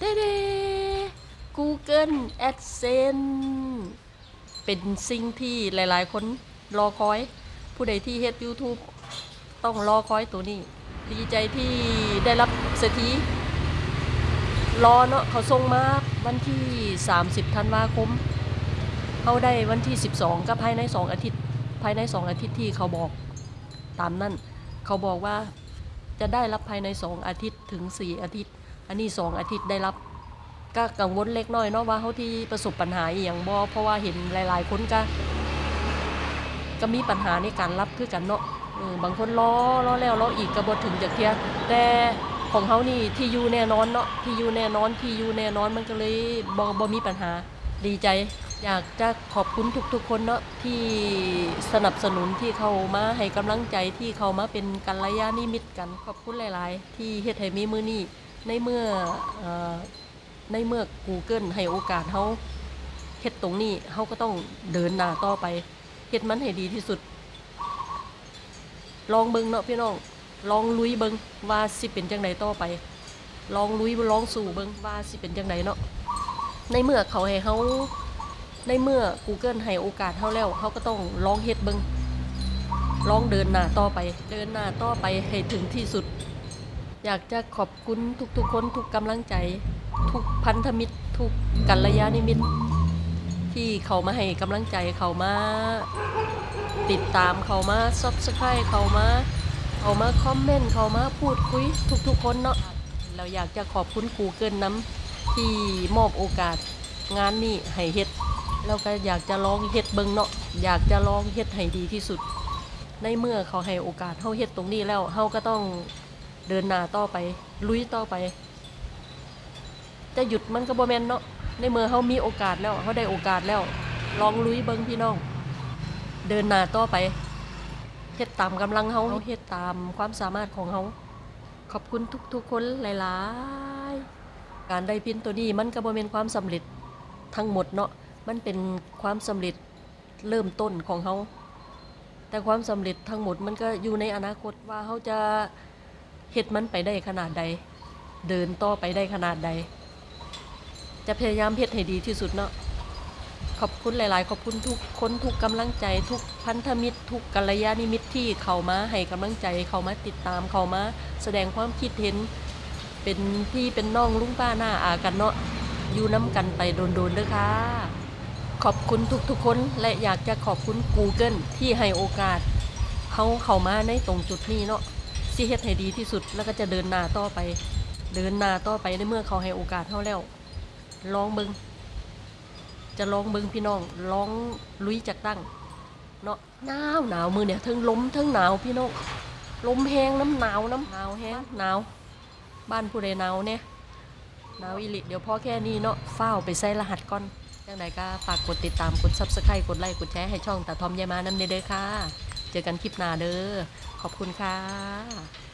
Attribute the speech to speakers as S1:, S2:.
S1: เด้เด้ Google AdSense เป็นสิ่งที่หลายๆ คนรอคอย ผู้ใดที่เฮ็ด YouTube ต้องรอคอยตัวนี้ ดีใจที่ได้รับเศรษฐีรอเนาะเขาส่งมาวันที่ 30ธันวาคมเขาได้วันที่ 12 ก็ภายใน 2 อาทิตย์ ภายใน 2 อาทิตย์ที่เขาบอกตามนั่นเขาบอกว่าจะได้รับภายใน 2 อาทิตย์ถึง 4 อาทิตย์ อันนี้2องอาทิตย์ได้รับก็กังวลเล็กน้อยเนาะว่าเขาที่ประสบปัญหาอหย่างบ่เพราะว่าเห็นหลาย ๆ คนก็ก็มีปัญหาในการรับคือกันเนาะบางคนรอรอแล้วรออีกก็บ่ถึงจากเทียแต่ของเขานี่ที่อยู่แน่นอนเนาะที่อยู่แน่นอนที่อยู่แน่นอนมันก็เลยบ่บ่มีปัญหาดีใจ อยากจะขอบคุณทุก ๆ คนเนาะที่สนับสนุนที่เขามาให้กำลังใจที่เขามาเป็นกัลยาณมิตรกัน ขอบคุณหลาย ๆ ที่เฮ็ดให้มีมือนี้ ในเมื่ออในเมื่อ Google ให้โอกาสเฮาเฮ็ดตรงนี้เฮาก็ต้องเดินหน้าต่อไปเฮ็ดมันให้ดีที่สุด ลองเบิงเนาะพี่น้อง ลองลุยเบิงว่าสิเป็นจังไดต่อไป ลองลุยลองสู่เบิงว่าสิเป็นจังไดเนาะในเมื่อเขาให้เฮาในเมื่อ Google ให้โอกาสเฮาแล้วเฮาก็ต้องลองเฮ็ดเบิงลองเดินหน้าต่อไป เดินหน้าต่อไปให้ถึงที่สุด อยากจะขอบคุณทุกๆคนทุกกำลังใจ ทุกพันธมิตร ทุกกัลยาณมิตร ที่เขามาให้กำลังใจเขามาติดตามเขามา subscribe เขามาเขามาคอมเมนต์เขามาพูดคุยทุกๆคนเนาะเราอยากจะขอบคุณ Google น้ำที่มอบโอกาสงานนี้ให้เฮ็ดเราก็อยากจะลองเฮ็ดเบิงเนาะอยากจะลองเฮ็ดให้ดีที่สุด ในเมื่อเขาให้โอกาสเฮาเฮ็ดตรงนี้แล้วเฮาก็ต้อง เดินหน้าต่อไป ลุยต่อไป จะหยุดมันก็บ่แม่นเนาะในเมื่อเฮามีโอกาสแล้วเฮาได้โอกาสแล้ว ลองลุยเบิ่งพี่น้อง เดินหน้าต่อไปเฮ็ดตามกำลังเฮาเฮ็ดตามความสามารถของเฮาขอบคุณทุกๆคนหลายๆ การได้พินตัวนี้มันก็บ่แม่นความสำเร็จทั้งหมดเนาะมันเป็นความสำเร็จเริ่มต้นของเฮาแต่ความสำเร็จทั้งหมดมันก็อยู่ในอนาคตว่าเฮาจะ เฮ็ดมันไปได้ขนาดใด เดินต่อไปได้ขนาดใด จะพยายามเฮ็ดให้ดีที่สุดเนาะขอบคุณหลาย ๆ ขอบคุณทุกคนทุกกำลังใจ ทุกพันธมิตร ทุกกัลยาณมิตรที่เขามาให้กำลังใจเขามาติดตามเขามาแสดงความคิดเห็น เป็นพี่เป็นน้องลุงป้าหน้าอากันเนาะอยู่น้ำกันไปโดนๆเด้อค่ะขอบคุณทุกๆคนและอยากจะขอบคุณ Google ที่ให้โอกาสเขาเข้ามาในตรงจุดนี้เนาะ สิเฮ็ดให้ดีที่สุดแล้วก็จะเดินหน้าต่อไป เดินหน้าต่อไปในเมื่อเขาให้โอกาสเฮาแล้ว ลองเบิงจะลองเบิงพี่น้องลองลุยจากตั้งเนาะหนาวหนาวมือเนี่ยทั้งลมทั้งหนาวพี่น้องลมแห้งน้ำหนาวน้ำหนาวแห้งหนาว บ้านผู้ใดหนาวเนี่ยหนาวอีหลิเดี๋ยวพ่อแค่นี้เนาะเฝ้าไปใส่รหัสก่อนจังใดก็ฝากกดติดตามกด subscribe กดไลค์กดแชร์ให้ช่องตาทอมยายมาน้ำเด้อค่ะ เจอกันคลิปหน้าเด้อขอบคุณค่ะ